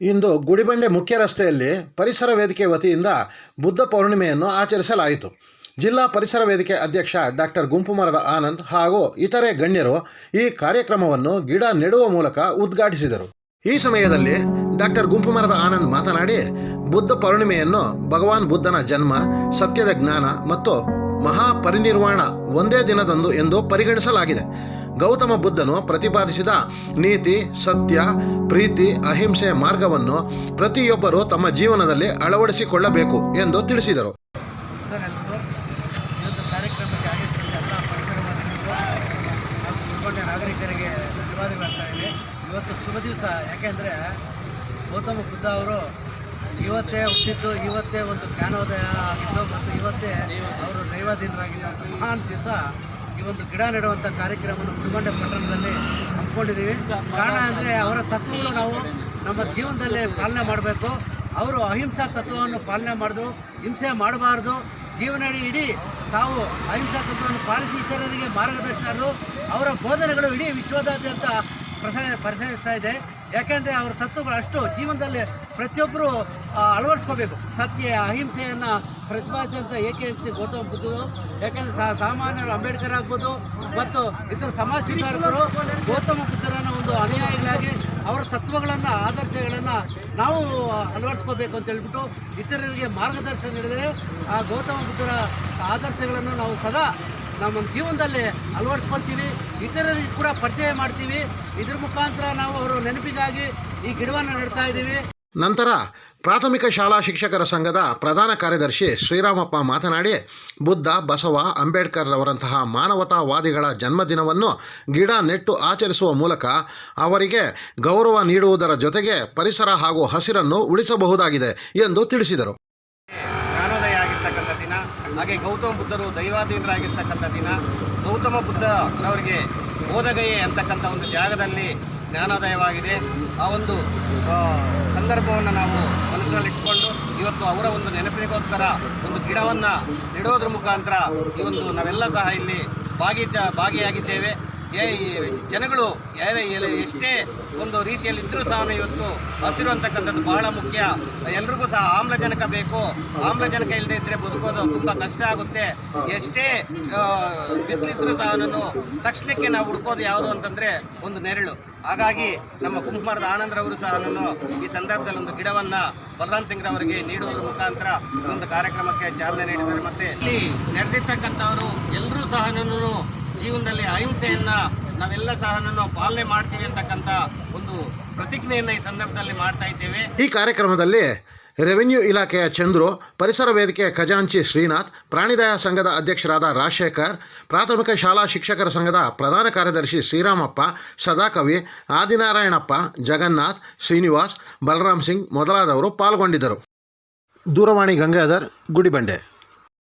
ಇಂದು ಗುಡಿಬಂಡೆ ಮುಖ್ಯ ರಸ್ತೆಯಲ್ಲಿ ಪರಿಸರ ವೇದಿಕೆ ವತಿಯಿಂದ ಬುದ್ಧ ಪೌರ್ಣಿಮೆಯನ್ನು ಆಚರಿಸಲಾಯಿತು. ಜಿಲ್ಲಾ ಪರಿಸರ ವೇದಿಕೆ ಅಧ್ಯಕ್ಷ ಡಾಕ್ಟರ್ ಗುಂಪುಮರದ ಆನಂದ್ ಹಾಗೂ ಇತರೆ ಗಣ್ಯರು ಈ ಕಾರ್ಯಕ್ರಮವನ್ನು ಗಿಡ ನೆಡುವ ಮೂಲಕ ಉದ್ಘಾಟಿಸಿದರು. ಈ ಸಮಯದಲ್ಲಿ ಡಾಕ್ಟರ್ ಗುಂಪುಮರದ ಆನಂದ್ ಮಾತನಾಡಿ, ಬುದ್ಧ ಪೌರ್ಣಿಮೆಯನ್ನು ಭಗವಾನ್ ಬುದ್ಧನ ಜನ್ಮ, ಸತ್ಯದ ಜ್ಞಾನ ಮತ್ತು ಮಹಾಪರಿನಿರ್ವಾಣ ಒಂದೇ ದಿನದಂದು ಎಂದು ಪರಿಗಣಿಸಲಾಗಿದೆ. ಗೌತಮ ಬುದ್ಧನು ಪ್ರತಿಪಾದಿಸಿದ ನೀತಿ, ಸತ್ಯ, ಪ್ರೀತಿ, ಅಹಿಂಸೆ ಮಾರ್ಗವನ್ನು ಪ್ರತಿಯೊಬ್ಬರು ತಮ್ಮ ಜೀವನದಲ್ಲಿ ಅಳವಡಿಸಿಕೊಳ್ಳಬೇಕು ಎಂದು ತಿಳಿಸಿದರು. ನಾಗರಿಕರಿಗೆ ಧನ್ಯವಾದಗಳು ಇವೆ ಇವತ್ತು ಶುಭ ದಿವಸ. ಯಾಕೆಂದರೆ ಗೌತಮ ಬುದ್ಧ ಅವರು ಇವತ್ತೇ ಹುಟ್ಟಿದ್ದು, ಇವತ್ತೇ ಒಂದು ಜ್ಞಾನೋದಯ ಆಗಿದ್ದು ಮತ್ತು ಇವತ್ತೇ ಅವರು ದೈವಾಧೀನರಾಗಿದ್ದ ಮಹಾನ್ ದಿವಸ. ಈ ಒಂದು ಗಿಡ ನೆಡುವಂಥ ಕಾರ್ಯಕ್ರಮವನ್ನು ಗುಡಿಗೊಂಡೆ ಪಟ್ಟಣದಲ್ಲಿ ಹಮ್ಮಿಕೊಂಡಿದ್ದೀವಿ. ಕಾರಣ ಅಂದರೆ ಅವರ ತತ್ವಗಳು ನಾವು ನಮ್ಮ ಜೀವನದಲ್ಲಿ ಪಾಲನೆ ಮಾಡಬೇಕು. ಅವರು ಅಹಿಂಸಾ ತತ್ವವನ್ನು ಪಾಲನೆ ಮಾಡಿದ್ರು ಹಿಂಸೆ ಮಾಡಬಾರ್ದು. ಜೀವನಡಿ ಇಡೀ ತಾವು ಅಹಿಂಸಾ ತತ್ವವನ್ನು ಪಾಲಿಸಿ ಇತರರಿಗೆ ಮಾರ್ಗದರ್ಶನರು ಅವರ ಬೋಧನೆಗಳು ಇಡೀ ವಿಶ್ವದಾದ್ಯಂತ ಪ್ರಸ ಪರಿಸರಿಸ್ತಾ ಇದೆ. ಯಾಕೆಂದರೆ ಅವರ ತತ್ವಗಳು ಅಷ್ಟು ಜೀವನದಲ್ಲಿ ಪ್ರತಿಯೊಬ್ಬರು ಅಳವಡಿಸ್ಕೋಬೇಕು. ಸತ್ಯ, ಅಹಿಂಸೆಯನ್ನು ಪ್ರತಿಪಾದಿಸಿದಂಥ ಏಕೆ ವ್ಯಕ್ತಿ ಗೌತಮ ಬುದ್ಧರು ಯಾಕೆಂದರೆ ಸಾ, ಸಾಮಾನ್ಯರು ಅಂಬೇಡ್ಕರ್ ಆಗ್ಬೋದು, ಮತ್ತು ಇತರ ಸಮಾಜ ಸುಧಾರಕರು ಗೌತಮ ಬುದ್ಧರನ್ನು ಒಂದು ಅನುಯಾಯಿಗಳಾಗಿ ಅವರ ತತ್ವಗಳನ್ನು, ಆದರ್ಶಗಳನ್ನು ನಾವು ಅಳವಡಿಸ್ಕೋಬೇಕು ಅಂತ ಹೇಳ್ಬಿಟ್ಟು ಇತರರಿಗೆ ಮಾರ್ಗದರ್ಶನ ನೀಡಿದರೆ ಆ ಗೌತಮ ಬುದ್ಧರ ಆದರ್ಶಗಳನ್ನು ನಾವು ಸದಾ ನಮ್ಮ ಜೀವನದಲ್ಲಿ ಅಳವಡಿಸ್ಕೊಳ್ತೀವಿ. ಇತರರಿಗೆ ಕೂಡ ಪರಿಚಯ ಮಾಡ್ತೀವಿ. ಇದ್ರ ಮುಖಾಂತರ ನಾವು ಅವರ ನೆನಪಿಗಾಗಿ ಈ ಗಿಡವನ್ನು ನೆಡ್ತಾ ಇದ್ದೀವಿ. ನಂತರ ಪ್ರಾಥಮಿಕ ಶಾಲಾ ಶಿಕ್ಷಕರ ಸಂಘದ ಪ್ರಧಾನ ಕಾರ್ಯದರ್ಶಿ ಶ್ರೀರಾಮಪ್ಪ ಮಾತನಾಡಿ, ಬುದ್ಧ, ಬಸವ ಅಂಬೇಡ್ಕರ್ ಅವರಂತಹ ಮಾನವತಾವಾದಿಗಳ ಜನ್ಮದಿನವನ್ನು ಗಿಡ ನೆಟ್ಟು ಆಚರಿಸುವ ಮೂಲಕ ಅವರಿಗೆ ಗೌರವ ನೀಡುವುದರ ಜೊತೆಗೆ ಪರಿಸರ ಹಾಗೂ ಹಸಿರನ್ನು ಉಳಿಸಬಹುದಾಗಿದೆ ಎಂದು ತಿಳಿಸಿದರು. ಆಗಿರ್ತಕ್ಕಂಥ ದಿನ, ಹಾಗೆ ಗೌತಮ ಬುದ್ಧರು ದೈವಾಧೀನರಾಗಿರ್ತಕ್ಕಂಥ ದಿನ, ಗೌತಮ ಬುದ್ಧನವರಿಗೆ ಬೋಧಗಯೆ ಅಂತಕ್ಕಂಥ ಒಂದು ಜಾಗದಲ್ಲಿ ಜ್ಞಾನೋದಯವಾಗಿದೆ. ಆ ಒಂದು ಸಂದರ್ಭವನ್ನು ನಾವು ಮನಸ್ಸಿನಲ್ಲಿಟ್ಟುಕೊಂಡು ಇವತ್ತು ಅವರ ಒಂದು ನೆನಪಿಗೋಸ್ಕರ ಒಂದು ಗಿಡವನ್ನು ನೆಡೋದ್ರ ಮುಖಾಂತರ ಈ ಒಂದು ನಾವೆಲ್ಲ ಸಹ ಇಲ್ಲಿ ಭಾಗಿ ಭಾಗಿಯಾಗಿದ್ದೇವೆ. ಏ ಜನಗಳು ಎಷ್ಟೇ ಒಂದು ರೀತಿಯಲ್ಲಿ ಇದ್ದರೂ ಸಹ ಇವತ್ತು ಹಸಿರು ಅಂತಕ್ಕಂಥದ್ದು ಬಹಳ ಮುಖ್ಯ. ಎಲ್ರಿಗೂ ಸಹ ಆಮ್ಲಜನಕ ಬೇಕು. ಆಮ್ಲಜನಕ ಇಲ್ಲದೆ ಇದ್ದರೆ ಬದುಕೋದು ತುಂಬ ಕಷ್ಟ ಆಗುತ್ತೆ. ಎಷ್ಟೇ ಬಿಸಿಲಿದ್ರೂ ಸಹ ತಕ್ಷಣಕ್ಕೆ ನಾವು ಹುಡ್ಕೋದು ಯಾವುದು ಅಂತಂದರೆ ಒಂದು ನೆರಳು. ಹಾಗಾಗಿ ನಮ್ಮ ಕುಂಕುಮಾರದ ಆನಂದ್ರವರು ಸಹ ನಾನು ಈ ಸಂದರ್ಭದಲ್ಲಿ ಒಂದು ಗಿಡವನ್ನು ಬಲರಾಮ್ ಸಿಂಗ್ ಅವರಿಗೆ ನೀಡುವುದರ ಮುಖಾಂತರ ಒಂದು ಕಾರ್ಯಕ್ರಮಕ್ಕೆ ಚಾಲನೆ ನೀಡಿದ್ದಾರೆ. ಮತ್ತೆ ಇಲ್ಲಿ ನಡೆದಿರ್ತಕ್ಕಂಥವರು ಎಲ್ಲರೂ ಸಹ ಜೀವನದಲ್ಲಿ ಅಹಿಂಸೆಯನ್ನು ನಾವೆಲ್ಲ ಸಹ ಪಾಲನೆ ಮಾಡ್ತೀವಿ ಅಂತಕ್ಕಂಥ ಒಂದು ಪ್ರತಿಜ್ಞೆಯನ್ನು ಈ ಸಂದರ್ಭದಲ್ಲಿ ಮಾಡ್ತಾ ಇದ್ದೇವೆ. ಈ ಕಾರ್ಯಕ್ರಮದಲ್ಲಿ ರೆವಿನ್ಯೂ ಇಲಾಖೆಯ ಚಂದ್ರು, ಪರಿಸರ ವೇದಿಕೆಯ ಖಜಾಂಚಿ ಶ್ರೀನಾಥ್, ಪ್ರಾಣಿದಯ ಸಂಘದ ಅಧ್ಯಕ್ಷರಾದ ರಾಜಶೇಖರ್, ಪ್ರಾಥಮಿಕ ಶಾಲಾ ಶಿಕ್ಷಕರ ಸಂಘದ ಪ್ರಧಾನ ಕಾರ್ಯದರ್ಶಿ ಶ್ರೀರಾಮಪ್ಪ, ಸದಾಕವಿ, ಆದಿನಾರಾಯಣಪ್ಪ, ಜಗನ್ನಾಥ್, ಶ್ರೀನಿವಾಸ್, ಬಲರಾಮ್ ಸಿಂಗ್ ಮೊದಲಾದವರು ಪಾಲ್ಗೊಂಡಿದ್ದರು. ದೂರವಾಣಿ ಗಂಗಾಧರ್, ಗುಡಿಬಂಡೆ.